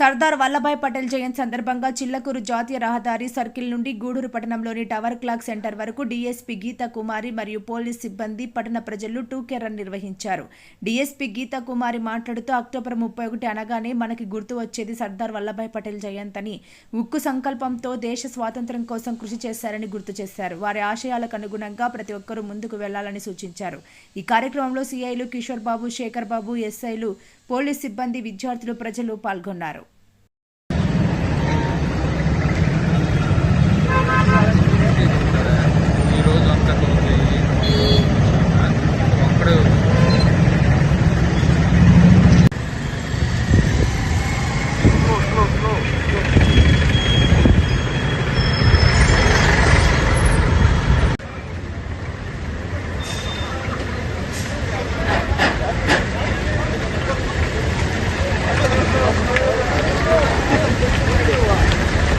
సర్దార్ వల్లభాయ్ పటేల్ జయంతి సందర్భంగా చిల్లకూరు జాతీయ రహదారి సర్కిల్ నుండి గూడూరు పట్టణంలోని టవర్ క్లాక్ సెంటర్ వరకు డీఎస్పీ గీతా కుమారి మరియు పోలీస్ సిబ్బంది పట్టణ ప్రజలు టూకే రన్ నిర్వహించారు. డీఎస్పీ గీతా కుమారి మాట్లాడుతూ అక్టోబర్ ముప్పై ఒకటి అనగానే మనకి గుర్తు వచ్చేది సర్దార్ వల్లభాయ్ పటేల్ జయంతని. అని ఉక్కు సంకల్పంతో దేశ స్వాతంత్ర్యం కోసం కృషి చేశారని గుర్తు చేశారు. వారి ఆశయాలకు అనుగుణంగా ప్రతి ఒక్కరూ ముందుకు వెళ్ళాలని సూచించారు. ఈ కార్యక్రమంలో సీఐలు కిషోర్ బాబు శేఖర్ బాబు ఎస్ఐలు పోలీస్ సిబ్బంది విద్యార్థులు ప్రజలు పాల్గొన్నారు.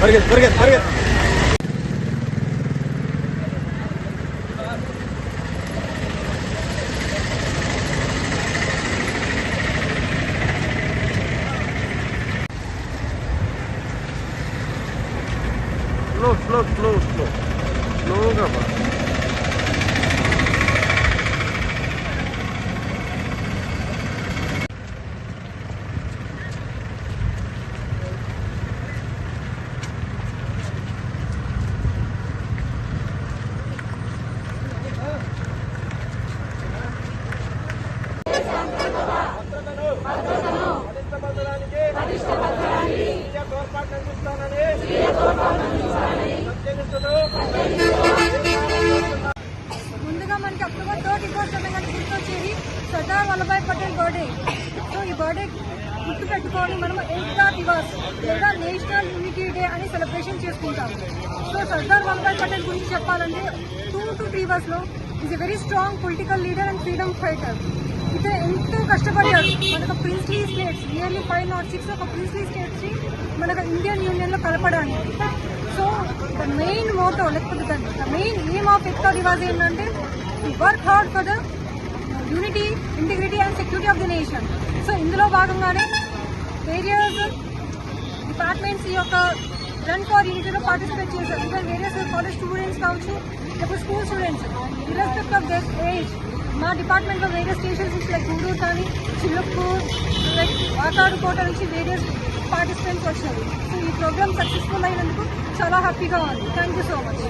పరిగెత్తు పరిగెత్తు పరిగెత్తు స్లో స్లో స్లో స్లో స్లోగా ముందుగా మనకి అక్టోబర్ థర్డ్ ఇవ్వచ్చు అనగానే గుర్తొచ్చేది సర్దార్ వల్లభాయ్ పటేల్ బర్త్డే. సో ఈ బర్త్డే గుర్తు పెట్టుకొని మనం ఏకతా దివాస్ లేదా నేషనల్ యూనిటీ డే అని సెలబ్రేషన్ చేసుకుంటాం. సో సర్దార్ వల్లభాయ్ పటేల్ గురించి చెప్పాలంటే టూ టు త్రీ లో is a very strong political leader and freedom fighter ఎంతో కష్టపడ్డాడు. మనకు princely states nearly five not six ఒక ప్రిన్స్లీ స్టేట్స్ మనకు ఇండియన్ యూనియన్లో కలపడానికి. సో ద మెయిన్ మోటో లేకపోతే the main aim of Ekta Divas ఏంటంటే work hard for the unity integrity and security of the nation so ఇందులో భాగంగానే various departments ఈ యొక్క రన్ ఫర్ యూనిటీలో పార్టిసిపేట్ చేశారు. ఇంకా వేరియస్ కాలేజ్ స్టూడెంట్స్ కావచ్చు లేకపోతే school students irrespective of their age మా డిపార్ట్మెంట్లో వేరే స్టేషన్స్ లైక్ గూడూరు కానీ చిలుక్కు లైక్ వాకాడుకోట నుంచి వేరియస్ పార్టిసిపెంట్స్ వచ్చారు. సో ఈ ప్రోగ్రామ్ సక్సెస్ఫుల్ అయినందుకు చాలా హ్యాపీగా ఉంది. Thank you so much